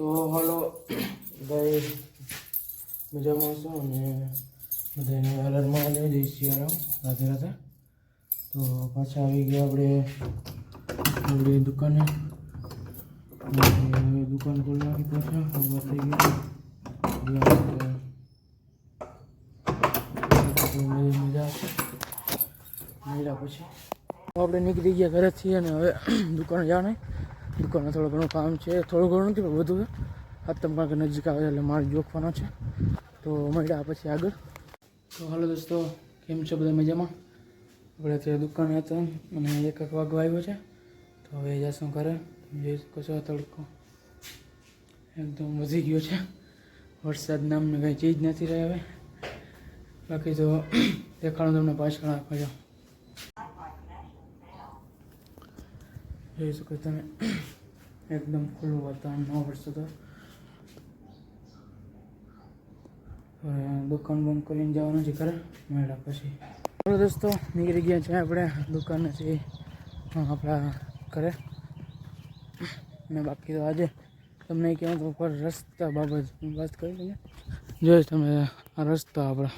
તો હાલો, ભાઈ, મજામાં છો? અને બધાને અલર્ટમાં લઈ જઈ સિયારામ રાધે રાધે તો પાછા આવી ગયા આપણે, આપણી દુકાને. દુકાન ખોલી નાખી પાછા ખબર થઈ ગઈ. મજા મળ્યા પછી. આપણે નીકળી ગયા ઘરેથી અને હવે દુકાને જવાનું. દુકાનમાં થોડું ઘણું કામ છે. થોડું ઘણું નથી, પણ બધું હાથમ કારણ કે નજીક આવે એટલે માલ જોખવાનો છે. તો મળ્યા પછી આગળ. તો હાલો દોસ્તો, કેમ છો બધા મજામાં? આપણે અત્યારે દુકાને હતા અને એક એક વાગો આવ્યો છે. તો હવે જશું ઘરે. જોઈ શકો છો તડકો. એકદમ વધી ગયો છે. વરસાદ નામની કંઈ ચીજ નથી રહી હવે. બાકી તો, દેખાડું તમને પાછળ આખો જોઈ શકો તમે એકદમ ખુલ્લું વાતાવરણ ન વર્ષો તો દુકાન બંધ કરીને જવાનું છે ઘરે મેળા પછી. ચાલો દોસ્તો, નીકળી ગયા છે આપણે દુકાનેથી આપણા ઘરે. ને બાકી તો આજે તમને કહું તો રસ્તા બાબત વાત કરી લઈએ જોઈશ તમે આ રસ્તા આપણા.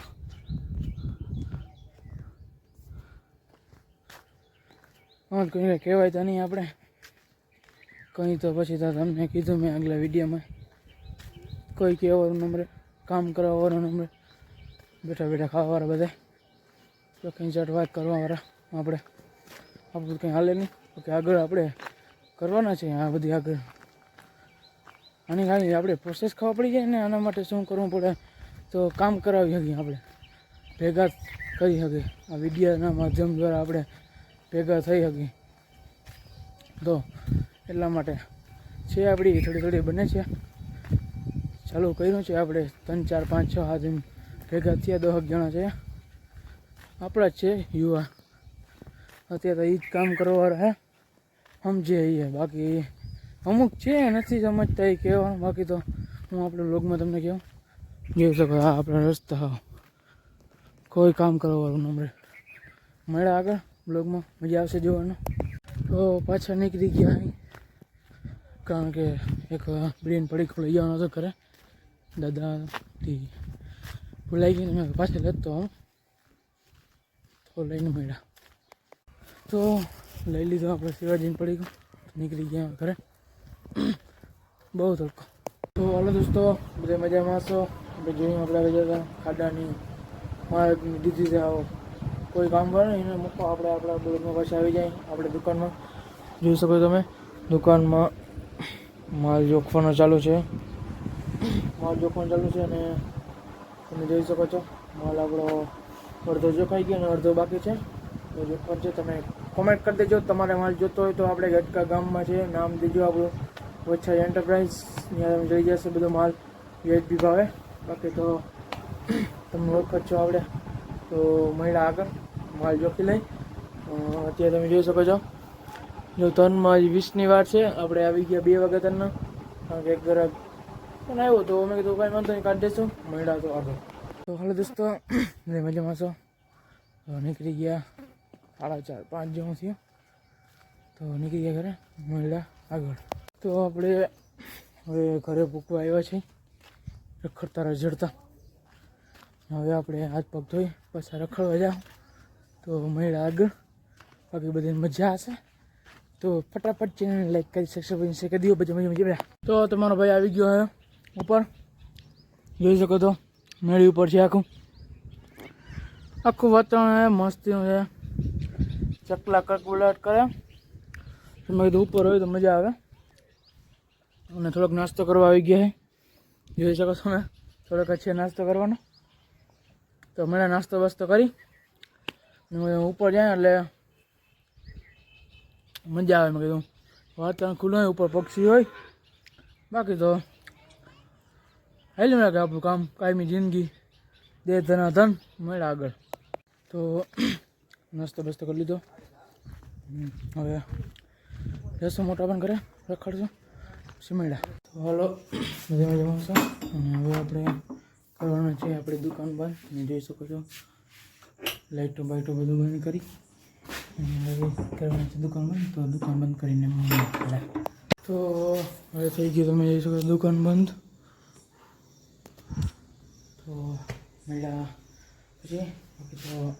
હા કંઈ કહેવાય તો નહીં આપણે. કંઈ તો પછી તો તમને કીધું મેં આગલા વિડીયોમાં. કોઈ કહેવાનું નંબરે કામ કરવાવાળા નંબરે બેઠા બેઠા ખાવાવાળા બધા. તો કંઈ ચટ વાત કરવાવાળા આપણે. આપણું કંઈ હાલે નહીં. કે આગળ આપણે કરવાના છે આ બધી આગળ. આની ખાલી આપણે પ્રોસેસ ખબર પડી જાય ને આના માટે શું કરવું પડે? તો કામ કરાવી શકીએ આપણે. ભેગા કરી શકીએ. આ વિડીયોના માધ્યમ દ્વારા આપણે ભેગા થઈ શકીએ. તો એટલા માટે છે આપણી થોડી થોડી બને છે. ચાલુ કર્યું છે આપણે ત્રણ, ચાર, પાંચ, છ હાથ ભેગા થયા, દોહક જણા છે. આપણા જ છે યુવા. અત્યારે તો એ જ કામ કરવાવાળા હે. સમજે એ બાકી અમુક છે, નથી સમજતા એ કહેવાનું બાકી તો હું આપણે બ્લોગમાં તમને કહું જોઈ શકો આ આપણા રસ્તા. કોઈ કામ કરવાવાળું નંબર મળ્યા આગળ. બ્લોગમાં મજા આવશે જોવાનું. તો પાછા નીકળી ગયા કારણ કે એક બ્રેન પડી લઈ જવાનો હતો ઘરે. દાદાથી ભૂલાઈ ગઈ ને મેં પાછા લેતો હું તો લઈને મળ્યા. તો લઈ લીધો આપણે શિવાજીને પડી ગયું. નીકળી ગયા ઘરે. બહુ તડકો. તો હાલો દોસ્તો, બધા મજામાં છો આપણે જોઈએ આપણે ખાડાની માર્ગની, દીધી આવો. કોઈ કામ કરે ને એને મૂકો, આપણે આપણા બ્લોગમાં પાછા આવી જાય, આપણે દુકાનમાં જોઈ શકો તમે. દુકાનમાં માલ જોખવાનો ચાલુ છે. માલ જોખવાનું ચાલુ છે અને તમે જોઈ શકો છો, માલ આપણો અડધો જોખાઈ ગયો અને અડધો બાકી છે. તો જોખવાનું છે, તમે કોમેન્ટ કરી દેજો. તમારે માલ જોતો હોય તો આપણે ગટકા ગામમાં છે, નામ દેજો આપણું. વચ્છા એન્ટરપ્રાઇઝ ત્યાં તમે જોઈ જશે, બધો માલ વ્યાજબી ભાવે. બાકી તો તમે ઓળખ છો આપણે. તો મહિલા આગળ. માલ જોખી લઈ. અત્યારે તમે જોઈ શકો છો. જો ત્રણમાં હજી વીસની વાર છે. આપણે આવી ગયા બે વાગે ત્રણના કારણ કે એક ગ્રાહક પણ આવ્યો તો અમે કીધું કાંઈ વાંધો નહીં, કાઢી દઈશું. મળ્યા તો આગળ. તો હાલો દોસ્તો મજામાં છો? તો નીકળી ગયા સાડા ચાર, પાંચ જેવું થયું. તો નીકળી ગયા ઘરે, મળ્યા આગળ. તો આપણે હવે ઘરે ભૂકવા આવ્યા છીએ. રખડતા રઝડતા હવે આપણે હાથ પગ ધોઈ પાછા રખડવા જાઓ તો મળ્યા આગળ. બાકી બધી મજા હશે. તો ફટાફટ ચેનલ લાઈક કરી શકશો પછી કરી દો. પછી મજા મજા તો તમારો ભાઈ આવી ગયો હે ઉપર. જોઈ શકો તો મેળી ઉપર છે આખું. આખું વાતાવરણ મસ્તીનું છે ચકલા કકબુલાટ કરે. તમે કીધું ઉપર હોય તો મજા આવે. અને થોડોક નાસ્તો કરવા આવી ગયા જોઈ શકો તમે થોડોક છે નાસ્તો કરવાનો. તો મેળા નાસ્તો વાસ્તો કરી. ઉપર જાય એટલે મજા આવે મેં કીધું. વાતાવરણ ખુલ્લું હોય, ઉપર પક્ષી હોય. બાકી તો હાલ્યું લાગે આપણું કામ, કાયમી જિંદગી. દે ધના, ધન મળ્યા આગળ. તો નાસ્તો બસ્તો કરી લીધો. હવે જશો મોટા પણ કરે રખડશું. સિમેડા. તો હાલો બધા મજામાં છો. અને હવે આપણે કરવાનું છે આપણી દુકાન બંધ અને જોઈ શકો છો. લાઇટો બાઇટો બધું બંધ કરી. અને હવે કરવાનું છે દુકાન બંધ. તો દુકાન બંધ કરીને તો હવે થઈ ગયું તમે જોઈ શકો દુકાન બંધ. તો મળ્યા પછી. ઓકે તો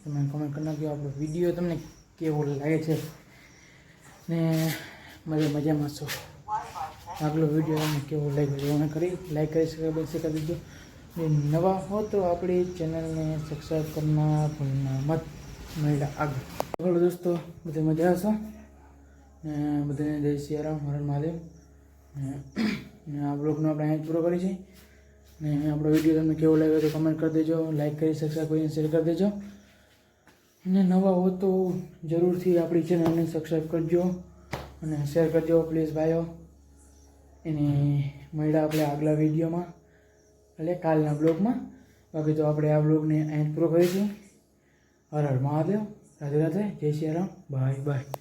તમે કમેન્ટ કરી નાખ્યો આપણો વીડિયો તમને કેવો લાગે છે. ને મજા મજામાં છો. આગલો વીડિયો તમને કેવો લાગ્યો છે મને કરી. લાઈક કરી શકે બનશે કરી દીધો. નવા હો તો આપણી ચેનલને સબસ્ક્રાઈબ કરના ભૂલના મત મળ્યા આગળ. આગળ દોસ્તો, બધે મજા હશો? ને બધાને જય સિયારામ હરણ મહાદેવ. ને- આ બ્લોગનો આપણે અહીંયા પૂરો કરી છે ને આપણો વીડિયો તમને કેવો લાગ્યો તો કમેન્ટ કરી દેજો લાઈક કરી સબસ્ક્રાઈબ કરીને શેર કરી દેજો. ને નવા હો તો જરૂરથી આપણી ચેનલને સબસ્ક્રાઈબ કરજો અને શેર કરજો પ્લીઝ ભાઈઓ. એની મળ્યા આપણે આગલા વિડીયોમાં. એટલે કાલના બ્લોગમાં. બાકી તો આપણે આ બ્લોગને અહીં પૂરો કરીશું. હર હર મહાદેવ. રાધે રાધે. જય શ્રી રામ. Bye bye.